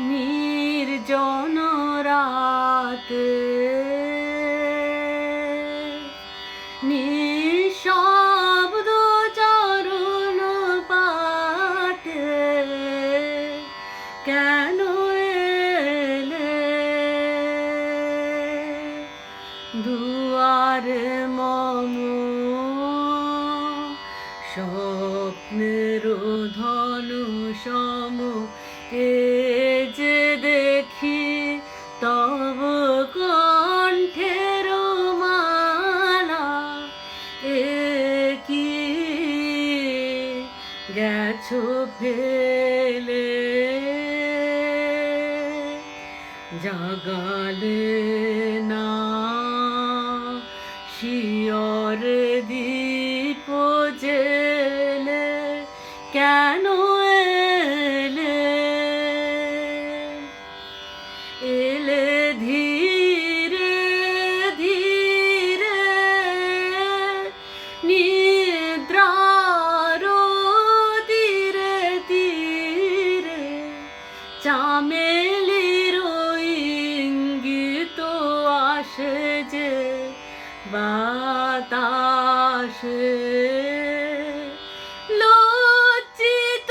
নির্জন রাতে। নিঃশব্দ চরণ পাতে। কেন এলে? দুয়ারে মম স্বপ্নের ধনু সম এ গেছো ফেলে। জাগালে না শিয়র দীপ জেলে চামেলির ইঙ্গিত আসে যে বাতাসে। লজ্জিত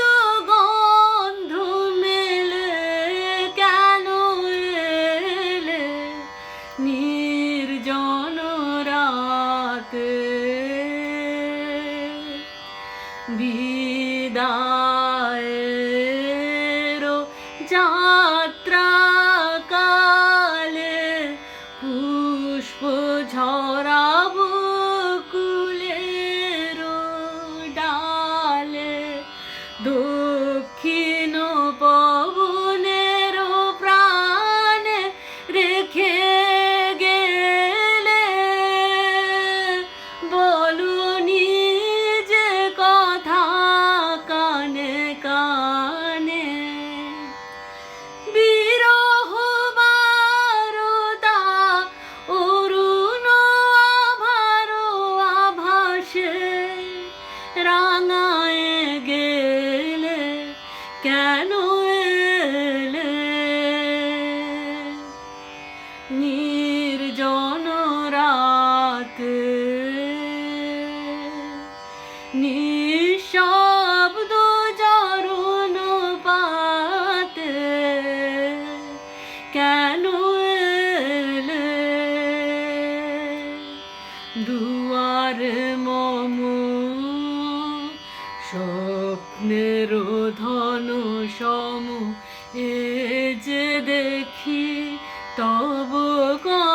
মেলে কেন নিঃশব্দ জরুন পাতে কেন এলে? দুয়ার মম, স্বপ্নের ধন সম, এ যে দেখি তব কণ্ঠের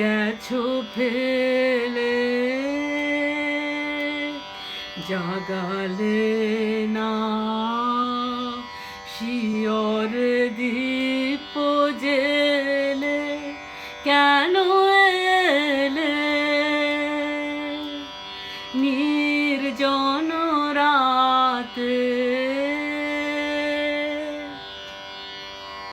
গেছো ফেলে জাগালে না। শিয়র দীপ জেলে কেন এলে? নির্জন রাতে